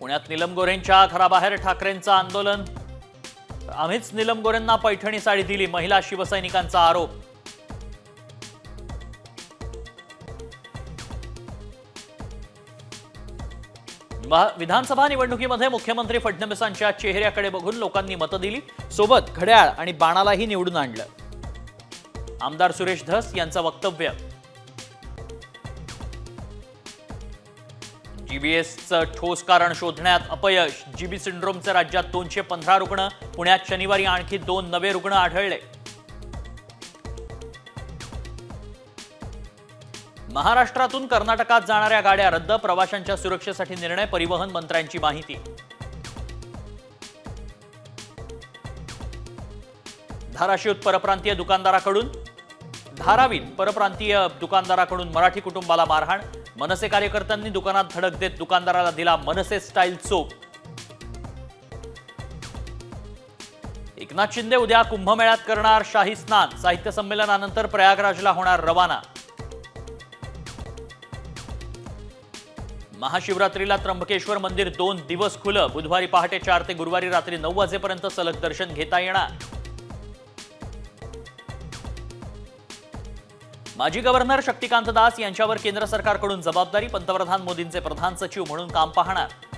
पुण्यात नीलम गोरेंच्या घराबाहेर ठाकरेंचं आंदोलन. आम्हीच नीलम गोरेंना पैठणी साडी दिली महिला शिवसैनिकांचा आरोप. विधानसभा निवडणुकीमध्ये मुख्यमंत्री फडणवीसांच्या चेहऱ्याकडे बघून लोकांनी मतं दिली सोबत घड्याळ आणि बाणालाही निवडून आणलं. आमदार सुरेश धस यांचं वक्तव्य. जीबीएसचं ठोस कारण शोधण्यात अपयश. जीबी सिंड्रोमचे राज्यात दोनशे पंधरा रुग्ण पुण्यात शनिवारी आणखी दोन नवे रुग्ण आढळले. महाराष्ट्रातून कर्नाटकात जाणाऱ्या गाड्या रद्द प्रवाशांच्या सुरक्षेसाठी निर्णय परिवहन मंत्र्यांची माहिती. धाराशिव परप्रांतीय दुकानदाराकडून धारावीत परप्रांतीय दुकानदाराकडून मराठी कुटुंबाला मारहाण. मनसे कार्यकर्त्यांनी दुकानात धडक देत दुकानदाराला दिला मनसे स्टाईल चोप. एकनाथ शिंदे उद्या कुंभमेळ्यात करणार शाही स्नान. साहित्य संमेलनानंतर प्रयागराजला होणार रवाना. महाशिवरात्रीला त्र्यंबकेश्वर मंदिर दोन दिवस खुलं. बुधवारी पहाटे चार ते गुरुवारी रात्री नऊ वाजेपर्यंत सलग दर्शन घेता येणार. माजी गव्हर्नर शक्तिकांत दास यांच्यावर केंद्र सरकारकडून जबाबदारी पंतप्रधान मोदींचे प्रधान सचिव म्हणून काम पाहणार.